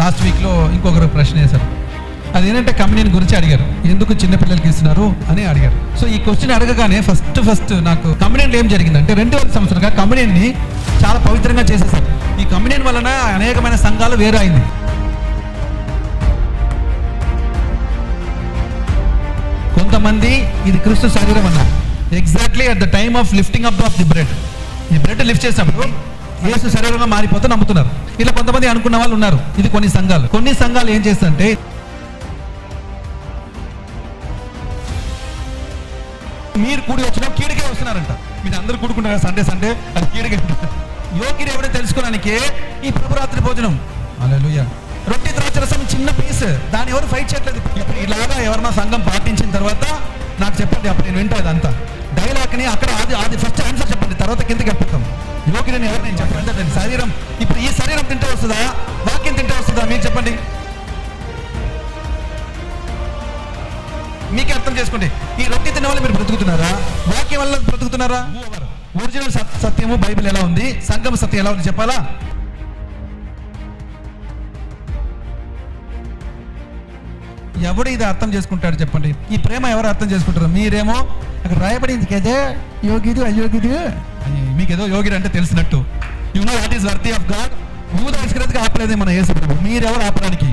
Last వీక్లో ఇంకొకరు ప్రశ్న వేశారు. అదేంటంటే కంపెనీని గురించి అడిగారు. ఎందుకు చిన్నపిల్లలకి ఇస్తున్నారు అని అడిగారు. సో ఈ క్వశ్చన్ అడగగానే ఫస్ట్ ఫస్ట్ నాకు కంపెనీ ఏం జరిగిందంటే రెండు వేల సంవత్సరంగా కంపెనీని చాలా పవిత్రంగా చేసేసారు. ఈ కంపెనీ వలన అనేకమైన సంఘాలు వేరు అయింది కొంతమంది ఇది క్రిస్తు శరీరం అన్నారు. Exactly at the time of lifting up of the bread ఈ బ్రెడ్ లిఫ్ట్ చేసినప్పుడు యేసు శరీరంగా మారిపోతే నమ్ముతున్నారు. ఇలా కొంతమంది అనుకున్న వాళ్ళు ఉన్నారు. ఇది కొన్ని సంఘాలు. కొన్ని సంఘాలు ఏం చేస్తారంటే మీరు కూడి వచ్చినా కీడికే వస్తున్నారంట. మీరు అందరు కూడుకుంటారు? సండే సండే అది కీడికే యోగిని ఎవడో తెలుసుకోవడానికి ఈ ప్రభురాత్రి భోజనం. అలెలుయ రొట్టె ద్రాక్షరసం చిన్న పీస్ దాన్ని ఎవరు ఫైట్ చేయట్లేదు. ఇప్పుడు ఇలాగా ఎవరన్నా సంఘం పాటించిన తర్వాత నాకు చెప్పండి అప్పుడు నేను వింటా ఇదంతా. డైలాగ్ని అక్కడ అది అది ఫస్ట్ ఆన్సర్ చెప్పండి. తర్వాత కిందకి వెళ్ళిపోతాం. యోగ్యుడని ఎవరు నేను చెప్పండి దాని శరీరం. ఇప్పుడు ఈ శరీరం తింటే వస్తుందా? వాక్యం తింటే వస్తుందా? మీరు చెప్పండి. మీకే అర్థం చేసుకోండి. ఈ రొట్టె తిన్న వల్ల మీరు బ్రతుకుతున్నారా? వాక్యం వల్ల బ్రతుకుతున్నారా? ఒరిజినల్ సత్యము బైబిల్ ఎలా ఉంది? సంగమ సత్యం ఎలా ఉంది? చెప్పాలా? ఎవడు ఇది అర్థం చేసుకుంటాడు చెప్పండి. ఈ ప్రేమ ఎవరు అర్థం చేసుకుంటారు? మీరేమో అక్కడ రాయబడింది కదే. యోగిది అయోగిది. అని మీకు ఏదో యోగి అంటే తెలిసినట్టు. You know what is worthy of God Yuda ఇస్కరేజ్గా ఆపలేదే మన ఏసు ప్రభు మీరెవరు ఆపడానికి?